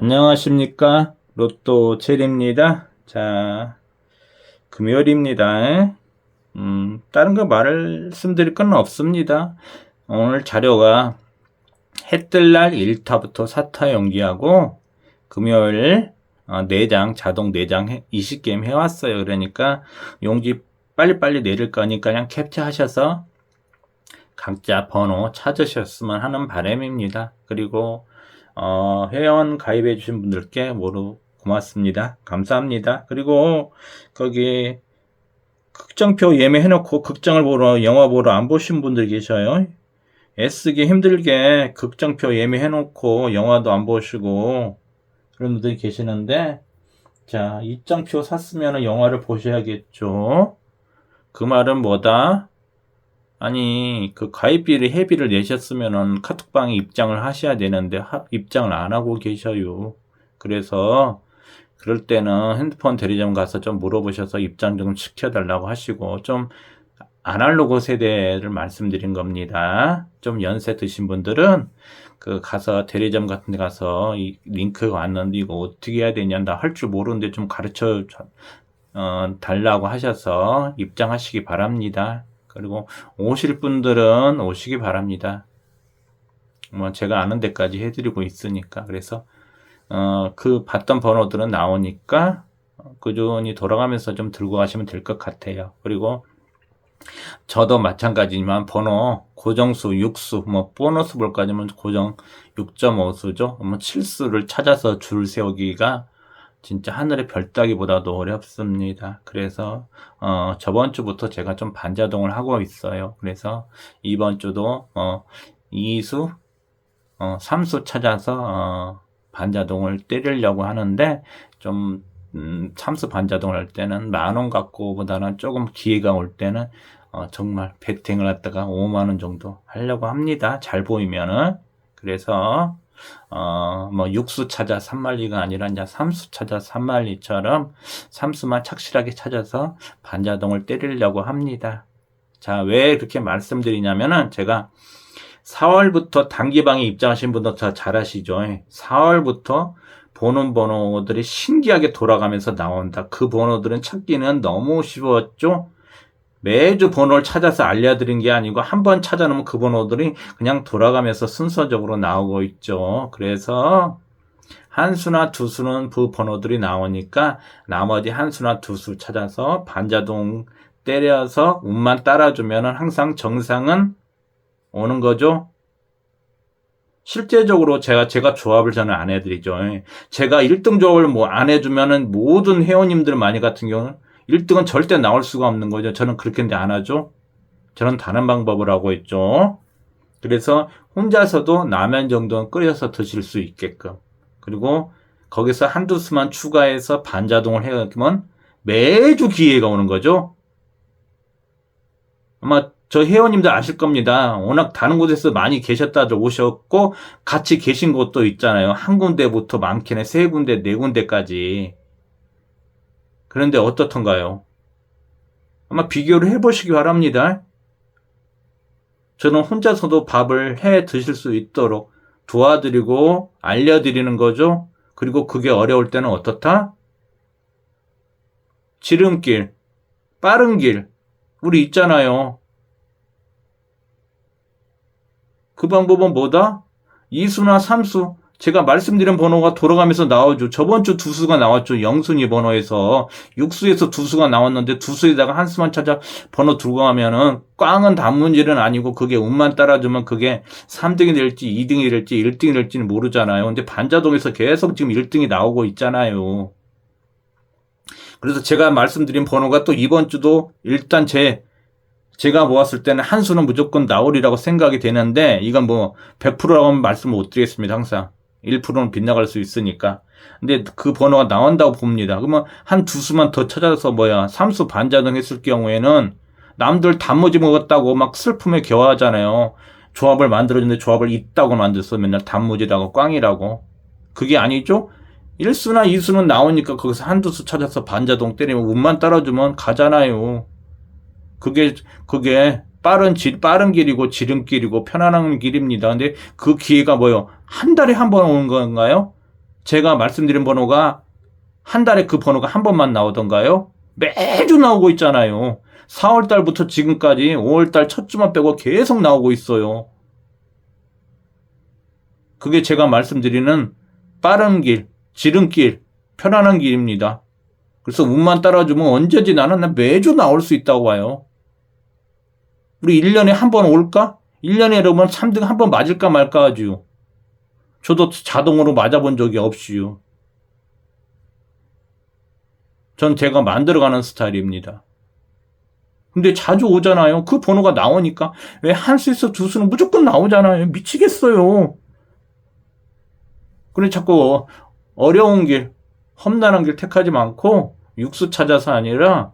안녕하십니까. 로또 체리입니다. 자, 금요일입니다. 음, 다른 거 말씀드릴 건 없습니다. 오늘 자료가 해 뜰 날 1타부터 4타 연기하고 금요일 어, 4장, 자동 4장 20게임 해왔어요. 그러니까 용지 빨리빨리 내릴 거니까 그냥 캡처하셔서 각자 번호 찾으셨으면 하는 바람입니다. 그리고 어, 회원 가입해 주신 분들께 모두 고맙습니다. 감사합니다. 그리고 거기 극장표 예매해 놓고 극장을 보러 영화 보러 안 보신 분들 계셔요. 애쓰기 힘들게 극장표 예매해 놓고 영화도 안 보시고 그런 분들이 계시는데 자 입장표 샀으면 영화를 보셔야겠죠. 그 말은 뭐다? 아니 그 가입비를 회비를 내셨으면은 카톡방에 입장을 하셔야 되는데 하- 입장을 안 하고 계셔요. 그래서 그럴 때는 핸드폰 대리점 가서 좀 물어보셔서 입장 좀 시켜달라고 하시고 좀 아날로그 세대를 말씀드린 겁니다. 좀 연세 드신 분들은 그 가서 대리점 같은 데 가서 이 링크가 왔는데 이거 어떻게 해야 되냐 나 할 줄 모르는데 좀 가르쳐 줘- 어, 달라고 하셔서 입장하시기 바랍니다. 그리고 오실 분들은 오시기 바랍니다. 뭐 제가 아는 데까지 해드리고 있으니까 그래서 어, 그 봤던 번호들은 나오니까 꾸준히 돌아가면서 좀 들고 가시면 될 것 같아요. 그리고 저도 마찬가지지만 번호 고정수 6수 뭐 보너스 볼까지면 고정 6.5수죠. 뭐 7수를 찾아서 줄 세우기가 진짜 하늘의 별 따기보다도 어렵습니다. 그래서 어, 저번 주부터 제가 좀 반자동을 하고 있어요. 그래서 이번 주도 어, 2수, 어, 3수 찾아서 어, 반자동을 때리려고 하는데 좀 음, 참수 반자동을 할 때는 만 원 갖고보다는 조금 기회가 올 때는 어, 정말 베팅을 갖다가 5만 원 정도 하려고 합니다. 잘 보이면은 그래서 어, 뭐 육수 찾아 산말리가 아니라 이제 삼수 찾아 산말리처럼 삼수만 착실하게 찾아서 반자동을 때리려고 합니다. 자, 왜 그렇게 말씀드리냐면은 제가 4월부터 단기방에 입장하신 분들 다잘 아시죠? 4월부터 보는 번호들이 신기하게 돌아가면서 나온다. 그 번호들은 찾기는 너무 쉬웠죠? 매주 번호를 찾아서 알려드린 게 아니고 한 번 찾아놓으면 그 번호들이 그냥 돌아가면서 순서적으로 나오고 있죠. 그래서 한 수나 두 수는 그 번호들이 나오니까 나머지 한 수나 두 수 찾아서 반자동 때려서 운만 따라주면은 항상 정상은 오는 거죠. 실제적으로 제가 제가 조합을 저는 안 해드리죠. 제가 1등 조합을 뭐 안 해주면은 모든 회원님들 많이 같은 경우는 1등은 절대 나올 수가 없는 거죠. 저는 그렇게 안 하죠. 저는 다른 방법을 하고 있죠. 그래서 혼자서도 라면 정도는 끓여서 드실 수 있게끔. 그리고 거기서 한두 수만 추가해서 반자동을 해가면 매주 기회가 오는 거죠. 아마 저 회원님들 아실 겁니다. 워낙 다른 곳에서 많이 계셨다들 오셨고 같이 계신 곳도 있잖아요. 한 군데부터 많게는 세 군데, 네 군데까지. 그런데 어떻던가요? 아마 비교를 해보시기 바랍니다. 저는 혼자서도 밥을 해 드실 수 있도록 도와드리고 알려드리는 거죠. 그리고 그게 어려울 때는 어떻다? 지름길, 빠른 길, 우리 있잖아요. 그 방법은 뭐다? 2수나 3수. 제가 말씀드린 번호가 돌아가면서 나오죠. 저번 주 두 수가 나왔죠. 영순위 번호에서. 6수에서 두 수가 나왔는데 두 수에다가 한 수만 찾아 번호 두고 가면은 꽝은 단문질은 아니고 그게 운만 따라주면 그게 3등이 될지 2등이 될지 1등이 될지는 모르잖아요. 근데 반자동에서 계속 지금 1등이 나오고 있잖아요. 그래서 제가 말씀드린 번호가 또 이번 주도 일단 제 제가 모았을 때는 한 수는 무조건 나오리라고 생각이 되는데 이건 뭐 100%라고 말씀 못 드리겠습니다. 항상 1%는 빗나갈 수 있으니까. 근데 그 번호가 나온다고 봅니다. 그러면 한 두 수만 더 찾아서 뭐야 3수 반자동 했을 경우에는 남들 단무지 먹었다고 막 슬픔에 겨워하잖아요. 조합을 만들어줬는데 조합을 있다고 만들었어. 맨날 단무지라고 꽝이라고. 그게 아니죠? 1수나 2수는 나오니까 거기서 한두 수 찾아서 반자동 때리면 운만 따라주면 가잖아요. 그게 그게 빠른 질 빠른 길이고 지름길이고 편안한 길입니다. 근데 그 기회가 뭐요? 한 달에 한 번 오는 건가요? 제가 말씀드린 번호가 한 달에 그 번호가 한 번만 나오던가요? 매주 나오고 있잖아요. 4월 달부터 지금까지 5월 달 첫 주만 빼고 계속 나오고 있어요. 그게 제가 말씀드리는 빠른 길, 지름길, 편안한 길입니다. 그래서 운만 따라주면 언제지 나는 나 매주 나올 수 있다고 봐요. 우리 1년에 한 번 올까? 1년에 여러분 3등 한 번 맞을까 말까 하지요. 저도 자동으로 맞아본 적이 없이요. 전 제가 만들어가는 스타일입니다. 근데 자주 오잖아요. 그 번호가 나오니까 왜 한 수에서 두 수는 무조건 나오잖아요. 미치겠어요. 그래 자꾸 어려운 길, 험난한 길 택하지 않고 육수 찾아서 아니라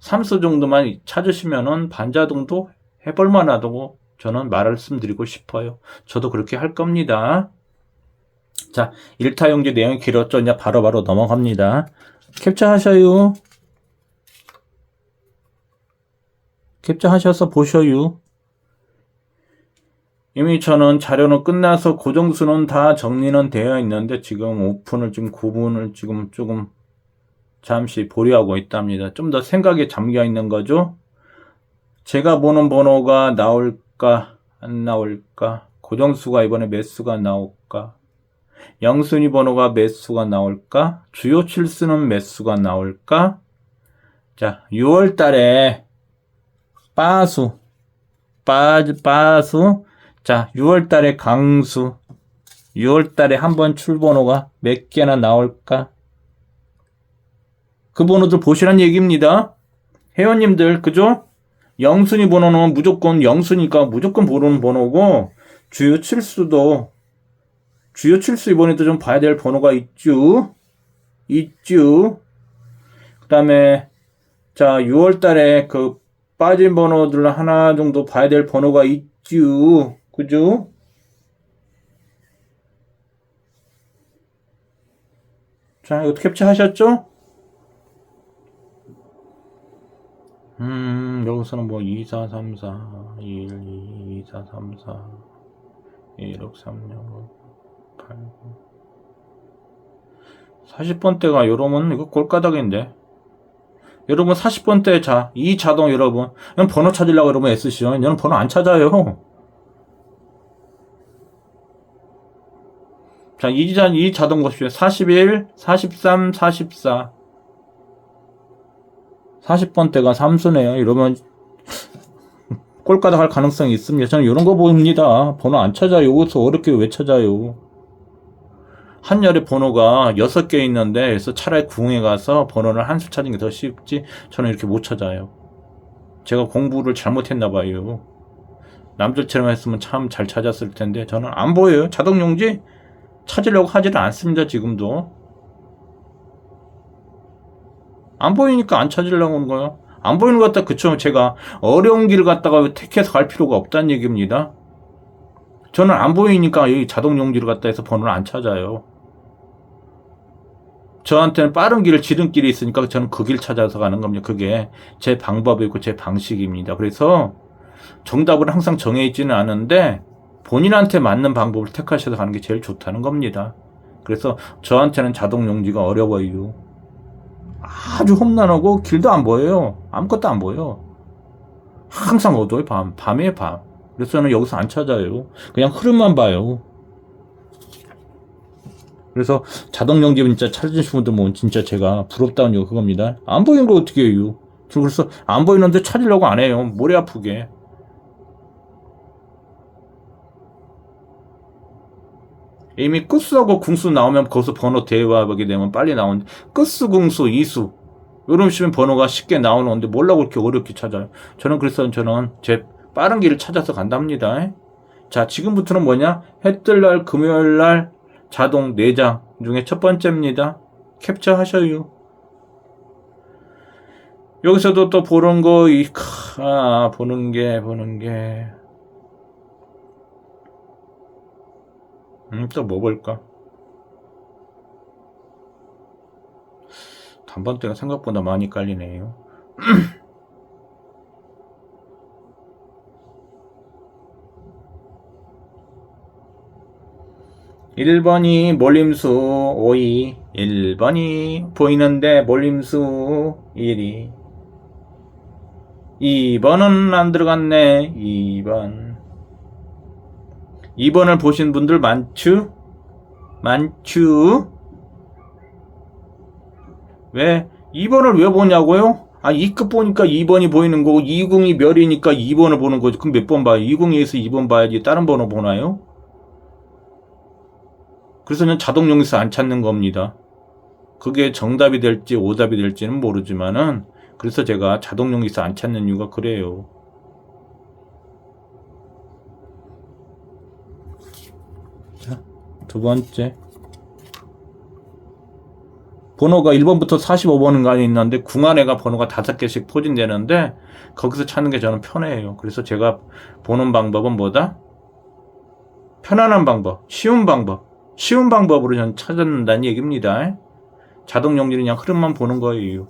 삼수 정도만 찾으시면은 반자동도 해볼 만하다고 저는 말씀드리고 싶어요. 저도 그렇게 할 겁니다. 자, 1타 용지 내용이 길었죠? 이제 바로 바로 넘어갑니다. 캡처하셔요. 캡처하셔서 보셔요. 이미 저는 자료는 끝나서 고정수는 다 정리는 되어 있는데 지금 오픈을 지금 구분을 지금 조금 잠시 보류하고 있답니다. 좀 더 생각에 잠겨 있는 거죠. 제가 보는 번호가 나올까 안 나올까 고정수가 이번에 몇 수가 나올까 영순위 번호가 몇 수가 나올까? 주요 칠수는 몇 수가 나올까? 자 6월 달에 빠수 빠, 빠수. 자 6월 달에 강수. 6월 달에 한 번 출번호가 몇 개나 나올까? 그 번호들 보시란 얘기입니다. 회원님들, 그죠? 영순위 번호는 무조건 영순위니까 무조건 모르는 번호고, 주요 칠수도, 주요 칠수 이번에도 좀 봐야 될 번호가 있죠? 있죠? 그 다음에, 자, 6월 달에 그 빠진 번호들 하나 정도 봐야 될 번호가 있죠? 그죠? 자, 이것도 캡처하셨죠? 음, 여기서는 뭐 2, 4, 3, 4, 1, 2, 2, 4, 3, 4, 1, 6, 3, 6, 8, 9. 40번대가 여러분, 이거 꼴까닥인데. 여러분, 40번대 자, 이 자동 여러분. 이건 번호 찾으려고 여러분 애쓰시죠. 이는 번호 안 찾아요. 자, 이, 자, 이 자동 보십시오. 41, 43, 44. 40번대가 삼수네요. 이러면 꼴까닥 할 가능성이 있습니다. 저는 이런 거 봅니다. 번호 안 찾아요. 여기서 어렵게 왜 찾아요? 한열의 번호가 6개 있는데 그래서 차라리 궁에 가서 번호를 한 수 찾는 게 더 쉽지 저는 이렇게 못 찾아요. 제가 공부를 잘못했나 봐요. 남들처럼 했으면 참 잘 찾았을 텐데 저는 안 보여요. 자동용지 찾으려고 하지는 않습니다. 지금도. 안 보이니까 안 찾으려고 하는 거예요. 안 보이는 것 같다. 그쵸. 제가 어려운 길을 갔다가 택해서 갈 필요가 없다는 얘기입니다. 저는 안 보이니까 여기 자동 용지를 갖다 해서 번호를 안 찾아요. 저한테는 빠른 길을 지름길이 있으니까 저는 그 길 찾아서 가는 겁니다. 그게 제 방법이고 제 방식입니다. 그래서 정답을 항상 정해 있지는 않은데 본인한테 맞는 방법을 택하셔서 가는 게 제일 좋다는 겁니다. 그래서 저한테는 자동 용지가 어려워요. 아주 험난하고 길도 안 보여요. 아무것도 안 보여. 항상 어두워요, 밤. 밤에 밤. 그래서 저는 여기서 안 찾아요. 그냥 흐름만 봐요. 그래서 자동 영집 진짜 찾으신 분들 뭐 진짜 제가 부럽다는 요 그겁니다. 안 보이는 걸 어떻게 해요? 저 그래서 안 보이는데 찾으려고 안 해요. 머리 아프게. 이미 끝수하고 궁수 나오면 거기서 번호 대화하게 되면 빨리 나오는데 끝수, 궁수, 이수 이런 식으면 번호가 쉽게 나오는데 몰라고 그렇게 어렵게 찾아요. 저는 그래서 저는 제 빠른 길을 찾아서 간답니다. 자, 지금부터는 뭐냐? 해 뜰 날, 금요일 날 자동 4장 중에 첫 번째입니다. 캡처 하셔요. 여기서도 또 보는 거, 이, 아, 보는 게, 보는 게. 음, 또 뭐 볼까? 단번대가 생각보다 많이 깔리네요. 1번이 몰림수 5이 1번이 보이는데 몰림수 1이 2번은 안 들어갔네 2번 2번을 보신 분들 많죠? 많죠? 왜 2번을 왜 보냐고요? 아 2급 보니까 2번이 보이는 거고 2궁이 멸이니까 2번을 보는 거지 그럼 몇 번 봐요? 2궁에서 2번 봐야지 다른 번호 보나요? 그래서 는 자동용에서 안 찾는 겁니다. 그게 정답이 될지 오답이 될지는 모르지만은 그래서 제가 자동용에서 안 찾는 이유가 그래요. 자, 두 번째. 번호가 1번부터 45번인가 있는데 궁안에가 번호가 5개씩 포진되는데 거기서 찾는 게 저는 편해요. 그래서 제가 보는 방법은 뭐다? 편안한 방법, 쉬운 방법. 쉬운 방법으로 전 찾아낸다는 얘기입니다. 자동 용지는 그냥 흐름만 보는 거예요.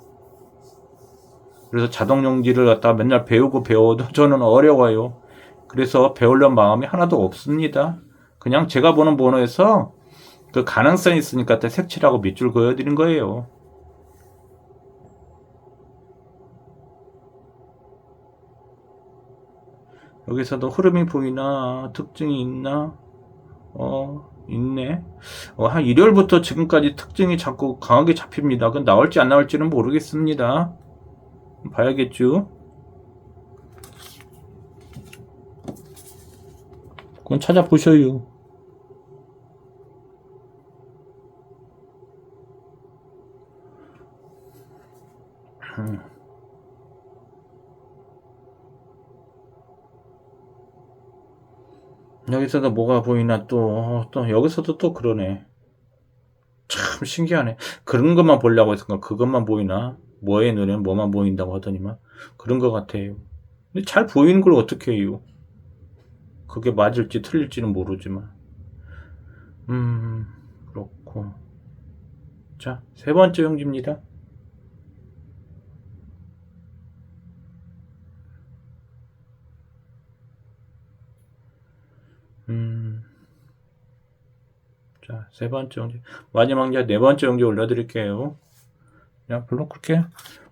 그래서 자동 용지를 갖다가 맨날 배우고 배워도 저는 어려워요. 그래서 배우려는 마음이 하나도 없습니다. 그냥 제가 보는 번호에서 그 가능성이 있으니까 색칠하고 밑줄 그어드린 거예요. 여기서도 흐름이 보이나 특징이 있나 어 있네. 어, 한 일요일부터 지금까지 특징이 자꾸 강하게 잡힙니다. 그 나올지 안 나올지는 모르겠습니다. 봐야겠죠? 그건 찾아보셔요 여기서도 뭐가 보이나 또, 또, 여기서도 또 그러네. 참 신기하네. 그런 것만 보려고 했던가, 그것만 보이나? 뭐의 눈에는 뭐만 보인다고 하더니만. 그런 것 같아요. 근데 잘 보이는 걸 어떻게 해요? 그게 맞을지 틀릴지는 모르지만. 음, 그렇고. 자, 세 번째 형지입니다. 음. 자, 세 번째 영지. 마지막 이제 네 번째 영지 올려드릴게요. 그냥 별로 그렇게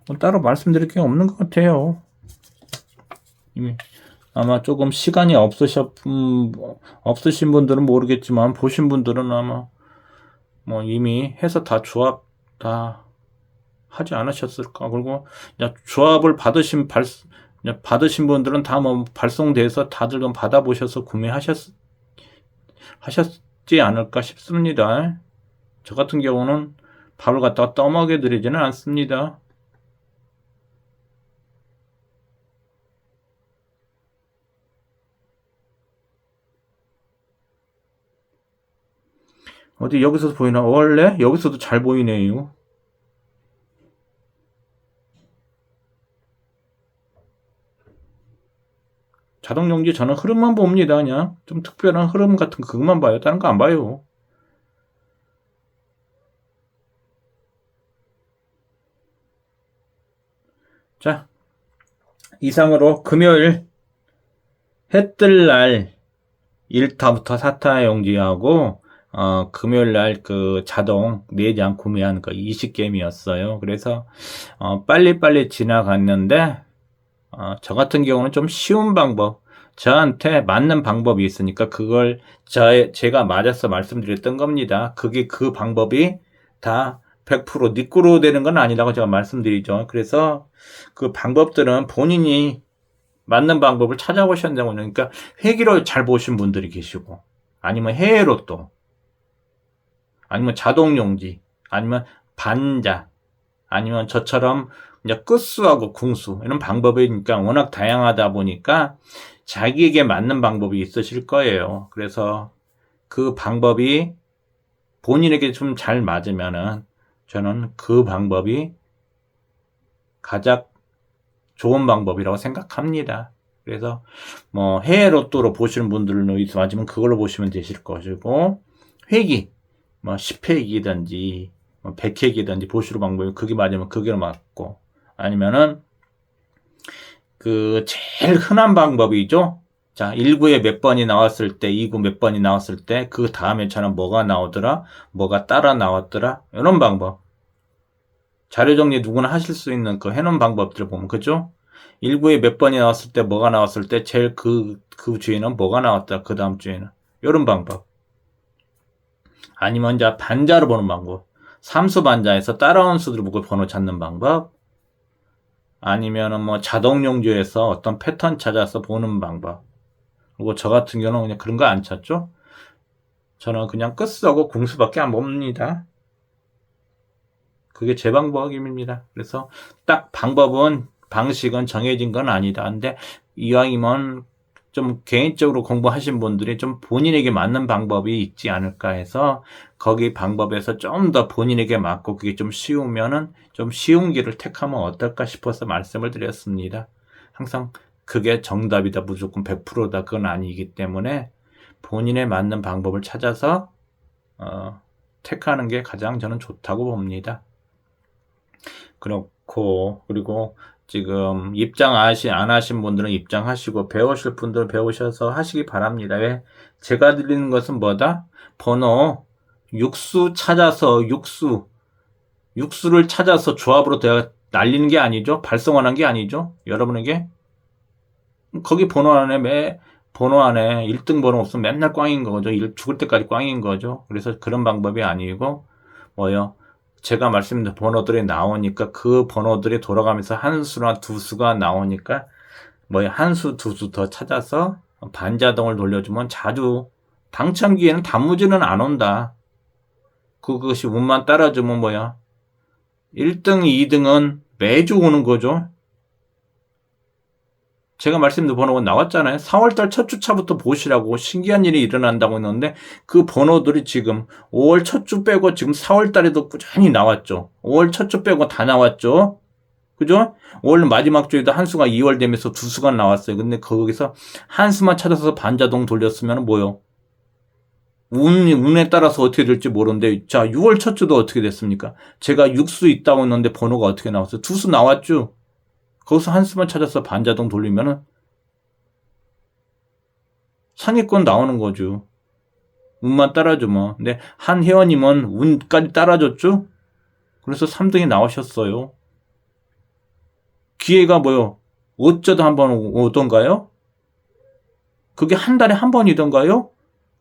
뭐 따로 말씀드릴 게 없는 것 같아요. 이미 아마 조금 시간이 없으셨, 음, 없으신 분들은 모르겠지만, 보신 분들은 아마 뭐 이미 해서 다 조합 다 하지 않으셨을까. 그리고 조합을 받으신 발, 받으신 분들은 다 뭐 발송돼서 다들 좀 받아보셔서 구매하셨, 하셨지 않을까 싶습니다. 저 같은 경우는 밥을 갖다가 떠먹여 드리지는 않습니다. 어디 여기서도 보이나? 원래 여기서도 잘 보이네요. 자동용지 저는 흐름만 봅니다. 그냥 좀 특별한 흐름 같은 그것만 봐요. 다른 거 안 봐요. 자, 이상으로 금요일 해뜰 날 1타부터 4타 용지하고 어, 금요일 날 그 자동 내장 구매한 거 20개미였어요. 그래서 어, 빨리빨리 지나갔는데 어, 저 같은 경우는 좀 쉬운 방법, 저한테 맞는 방법이 있으니까 그걸 저, 제가 맞아서 말씀드렸던 겁니다. 그게 그 방법이 다 100% 니꾸로 되는 건 아니라고 제가 말씀드리죠. 그래서 그 방법들은 본인이 맞는 방법을 찾아보셨는데, 그러니까 회기로 잘 보신 분들이 계시고, 아니면 해외로 또, 아니면 자동용지, 아니면 반자, 아니면 저처럼 이제 끝수하고 궁수 이런 방법이 니까 워낙 다양하다 보니까 자기에게 맞는 방법이 있으실 거예요. 그래서 그 방법이 본인에게 좀 잘 맞으면은 저는 그 방법이 가장 좋은 방법이라고 생각합니다. 그래서 뭐 해외 로또로 보시는 분들은 있으면 그걸로 보시면 되실 것이고 회기 뭐 10회기든지 뭐 100회기든지 보시는 방법이 그게 맞으면 그게 맞고 아니면은 그 제일 흔한 방법이죠. 자, 1구에 몇 번이 나왔을 때, 2구 몇 번이 나왔을 때, 그 다음에 저는 뭐가 나오더라? 뭐가 따라 나왔더라? 이런 방법. 자료 정리 누구나 하실 수 있는 그 해놓은 방법들을 보면, 그죠? 1구에 몇 번이 나왔을 때, 뭐가 나왔을 때, 제일 그, 그 주에는 뭐가 나왔더라? 그 다음 주에는. 이런 방법. 아니면 이제 반자로 보는 방법. 삼수 반자에서 따라온 수들 보고 번호 찾는 방법. 아니면은 뭐 자동 용조에서 어떤 패턴 찾아서 보는 방법. 그리고 저 같은 경우는 그냥 그런 거 안 찾죠. 저는 그냥 끝쓰고 궁수밖에 안 봅니다. 그게 제 방법입니다. 그래서 딱 방법은 방식은 정해진 건 아니다. 근데 이왕이면 좀 개인적으로 공부하신 분들이 좀 본인에게 맞는 방법이 있지 않을까 해서 거기 방법에서 좀 더 본인에게 맞고 그게 좀 쉬우면은 좀 쉬운 길을 택하면 어떨까 싶어서 말씀을 드렸습니다. 항상 그게 정답이다 무조건 100%다 그건 아니기 때문에 본인에 맞는 방법을 찾아서 어, 택하는 게 가장 저는 좋다고 봅니다. 그렇고 그리고 지금 입장 아시 안 하신 분들은 입장하시고 배우실 분들은 배우셔서 하시기 바랍니다. 왜? 제가 드리는 것은 뭐다? 번호 육수 찾아서 육수 육수를 찾아서 조합으로 내가 날리는 게 아니죠. 발송하는 게 아니죠. 여러분에게 거기 번호 안에 매 번호 안에 1등 번호 없으면 맨날 꽝인 거죠. 일- 죽을 때까지 꽝인 거죠. 그래서 그런 방법이 아니고 뭐요? 제가 말씀드린 번호들이 나오니까 그 번호들이 돌아가면서 한 수나 두 수가 나오니까 뭐야 한수 두 수 더 찾아서 반자동을 돌려주면 자주 당첨기에는 단무지는 안 온다. 그것이 운만 따라주면 뭐야 1등, 2등은 매주 오는 거죠. 제가 말씀드린 번호가 나왔잖아요. 4월달 첫 주차부터 보시라고 신기한 일이 일어난다고 했는데 그 번호들이 지금 5월 첫 주 빼고 지금 4월달에도 꾸준히 나왔죠. 5월 첫 주 빼고 다 나왔죠. 그죠? 5월 마지막 주에도 한 수가 2월 되면서 두 수가 나왔어요. 근데 거기서 한 수만 찾아서 반자동 돌렸으면 뭐요? 운, 운에 따라서 어떻게 될지 모르는데, 자, 6월 첫 주도 어떻게 됐습니까? 제가 6수 있다고 했는데 번호가 어떻게 나왔어요? 두 수 나왔죠? 거기서 한 수만 찾아서 반자동 돌리면은 상위권 나오는 거죠. 운만 따라주면. 근데 한 회원님은 운까지 따라줬죠? 그래서 3등이 나오셨어요. 기회가 뭐요? 어쩌다 한 번 오던가요? 그게 한 달에 한 번이던가요?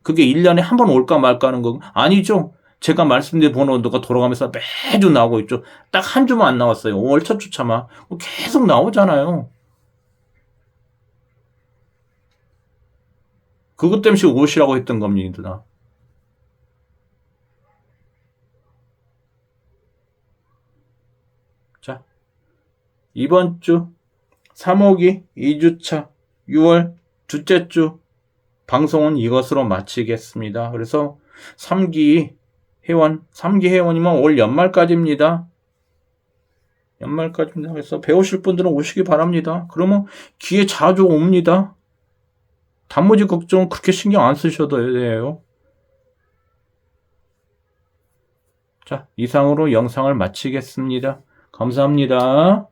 그게 1년에 한 번 올까 말까 하는 거 아니죠? 제가 말씀드린 번호가 돌아가면서 매주 나오고 있죠. 딱 한 주만 안 나왔어요. 5월 첫 주차만. 계속 나오잖아요. 그것 때문에 오시라고 했던 겁니다. 자, 이번 주 3호기 2주차 6월 둘째 주 방송은 이것으로 마치겠습니다. 그래서 3기 회원, 3기 회원이면 올 연말까지입니다. 연말까지입니다. 그래서 배우실 분들은 오시기 바랍니다. 그러면 기회 자주 옵니다. 단무지 걱정 그렇게 신경 안 쓰셔도 돼요. 자, 이상으로 영상을 마치겠습니다. 감사합니다.